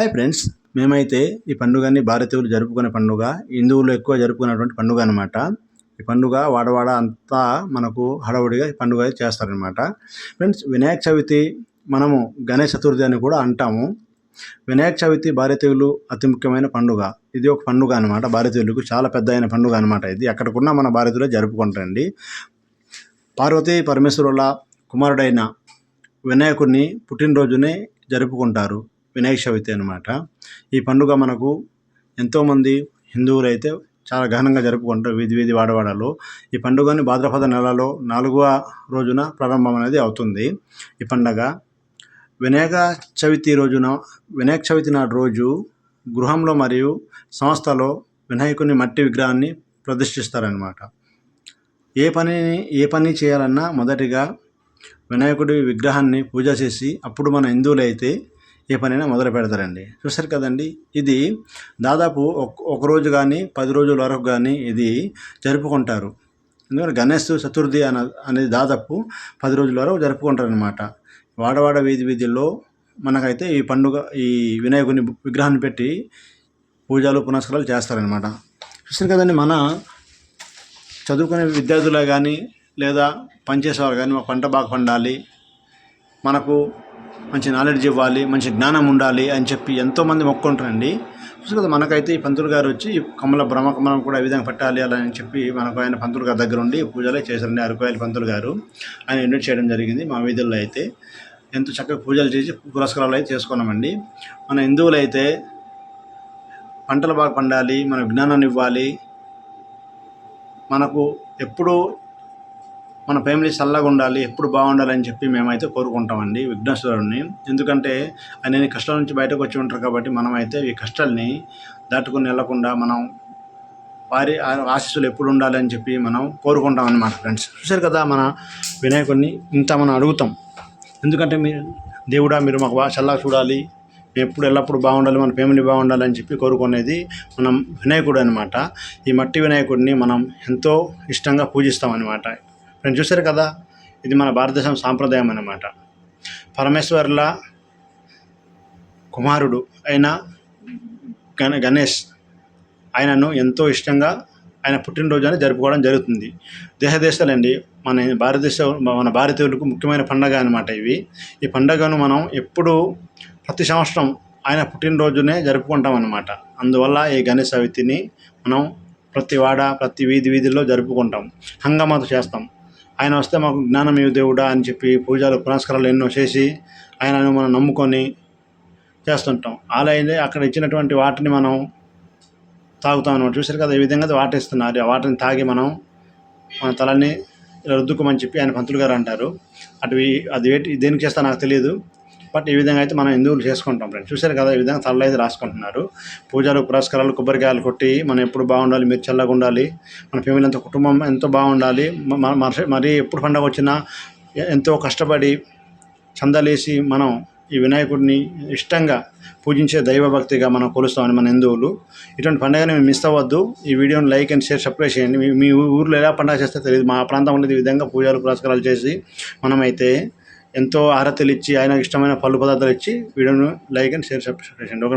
Hi friends మేమైతే ఈ పండుగని భారతీయులు జరుపుకునే పండుగ హిందువులు ఎక్కువ జరుపుకునేటువంటి పండుగ అనమాట ఈ పండుగ వాడవాడ అంతా మనకు హడావుడిగా ఈ పండుగ చేస్తారనమాట ఫ్రెండ్స్ వినాయక చవితి మనము గణేష్ చతుర్థి అని కూడా అంటాము. వినాయక చవితి భారతీయులు అతి ముఖ్యమైన పండుగ. ఇది ఒక పండుగ అనమాట భారతీయులకు చాలా పెద్ద అయిన పండుగ అనమాట ఇది. ఎక్కడికున్నా మన భారతీయులు జరుపుకుంటారండి. పార్వతీ పరమేశ్వరుల కుమారుడైన వినాయకుడిని పుట్టినరోజునే జరుపుకుంటారు. వినాయక చవితి అనమాట ఈ పండుగ మనకు ఎంతోమంది హిందువులు అయితే చాలా ఘనంగా జరుపుకుంటారు వీధి వీధి వాడవాడలో. ఈ పండుగని భాద్రపద నెలలో నాలుగవ రోజున ప్రారంభం అనేది అవుతుంది. ఈ పండగ వినాయక చవితి రోజున వినాయక చవితి నాడు రోజు గృహంలో మరియు సంస్థలో వినాయకుని మట్టి విగ్రహాన్ని ప్రదర్శిస్తారనమాట ఏ పనిని ఏ పని చేయాలన్నా మొదటిగా వినాయకుడి విగ్రహాన్ని పూజ చేసి అప్పుడు మన హిందువులైతే ఏ పనైనా మొదలు పెడతారండి. చూసారు కదండి ఇది దాదాపు ఒక రోజు కానీ పది రోజుల వరకు కానీ ఇది జరుపుకుంటారు. ఎందుకంటే గణేష్ చతుర్థి అన అనేది దాదాపు పది రోజుల వరకు జరుపుకుంటారు అనమాట వాడవాడ వీధి వీధుల్లో మనకైతే ఈ పండుగ ఈ వినాయకుని విగ్రహాన్ని పెట్టి పూజలు పునస్కారాలు చేస్తారనమాట చూసారు కదండి మన చదువుకునే విద్యార్థులే కానీ లేదా పనిచేసేవారు కానీ మా పంట బాగా పండాలి మనకు మంచి నాలెడ్జ్ ఇవ్వాలి మంచి జ్ఞానం ఉండాలి అని చెప్పి ఎంతోమంది మొక్కుంటారండి. చూసి కదా మనకైతే ఈ పంతులు గారు వచ్చి కమల బ్రహ్మకమలం కూడా ఈ విధంగా పెట్టాలి అలా అని చెప్పి మనకు ఆయన పంతులు గారి దగ్గర ఉండి పూజలే చేశారండి. అరకోయల పంతులు గారు ఆయన ఇన్వైట్ చేయడం జరిగింది మా వీధుల్లో అయితే. ఎంతో చక్కగా పూజలు చేసి పురస్కారాలు అయితే చేసుకున్నామండి. మన హిందువులు అయితే పంటలు బాగా పండాలి మన జ్ఞానాన్ని ఇవ్వాలి. మనకు ఎప్పుడూ మన ఫ్యామిలీ చల్లగా ఉండాలి ఎప్పుడు బాగుండాలని చెప్పి మేమైతే కోరుకుంటామండి విఘ్నేశ్వరుడిని ఎందుకంటే ఆయన కష్టాల నుంచి బయటకు వచ్చి ఉంటారు కాబట్టి మనమైతే ఈ కష్టాలని దాటుకుని వెళ్ళకుండా మనం వారి ఆశీస్సులు ఎప్పుడు ఉండాలి అని చెప్పి మనం కోరుకుంటాం అన్నమాట ఫ్రెండ్స్. చూసారు కదా మన వినాయకుడిని ఇంత మనం అడుగుతాం. ఎందుకంటే మీరు దేవుడా మీరు మాకు బాగా చల్లగా చూడాలి. ఎప్పుడు ఎల్లప్పుడు బాగుండాలి మన ఫ్యామిలీ బాగుండాలి అని చెప్పి కోరుకునేది మనం వినాయకుడు అనమాట ఈ మట్టి వినాయకుడిని మనం ఎంతో ఇష్టంగా పూజిస్తాం అనమాట నేను చూశారు కదా? ఇది మన భారతదేశం సాంప్రదాయం అన్నమాట. పరమేశ్వర్ల కుమారుడు అయిన గణ గణేష్ ఆయనను ఎంతో ఇష్టంగా ఆయన పుట్టినరోజు అని జరుపుకోవడం జరుగుతుంది. దేశదేశాలండి మన భారతదేశం మన భారతీయులకు ముఖ్యమైన పండగ అనమాట ఇవి. ఈ పండగను మనం ఎప్పుడు ప్రతి సంవత్సరం ఆయన పుట్టినరోజునే జరుపుకుంటాం అనమాట అందువల్ల ఈ గణేష్ చవితిని మనం ప్రతి వాడ ప్రతి వీధి వీధిలో జరుపుకుంటాం. హంగమాత చేస్తాం. ఆయన వస్తే మాకు జ్ఞానం దేవుడా అని చెప్పి పూజలు పునస్కారాలు ఎన్నో చేసి ఆయనను మనం నమ్ముకొని చేస్తుంటాం. అలా అయితే అక్కడ ఇచ్చినటువంటి వాటిని మనం తాగుతాం అనమాట చూసారు కదా ఈ విధంగా వాటర్ ఇస్తున్నారు ఆ వాటర్ని తాగి మనం మన తలని రుద్దుకోమని చెప్పి ఆయన పంతులు గారు అంటారు. అటు అది దేనికి చేస్తా నాకు తెలియదు. బట్ ఈ విధంగా అయితే మనం హిందువులు చేసుకుంటాం ఫ్రెండ్స్ చూసారు కదా ఈ విధంగా తలలో అయితే రాసుకుంటున్నారు. పూజలు పురస్కారాలు కొబ్బరికాయలు కొట్టి మనం ఎప్పుడు బాగుండాలి మీరు చల్లగా ఉండాలి మన ఫ్యామిలీ అంత కుటుంబం ఎంతో బాగుండాలి మరి ఎప్పుడు పండగ వచ్చినా ఎంతో కష్టపడి చందలేసి మనం ఈ వినాయకుడిని ఇష్టంగా పూజించే దైవభక్తిగా మనం కొలుస్తామని మన హిందువులు. ఇటువంటి పండుగని మేము మిస్ అవ్వద్దు. ఈ వీడియోని లైక్ అండ్ షేర్ సబ్స్క్రైబ్ చేయండి. మీ ఊర్లో ఎలా పండుగ చేస్తే తెలియదు. మా ప్రాంతం ఉండేది ఈ విధంగా పూజలు పురస్కారాలు చేసి మనమైతే ఎంతో ఆరతలు ఇచ్చి ఆయనకు ఇష్టమైన పళ్ళు పదార్థాలు ఇచ్చి వీడియోను లైక్ అండ్ షేర్ సబ్స్క్రైబ్ చేయండి. ఒక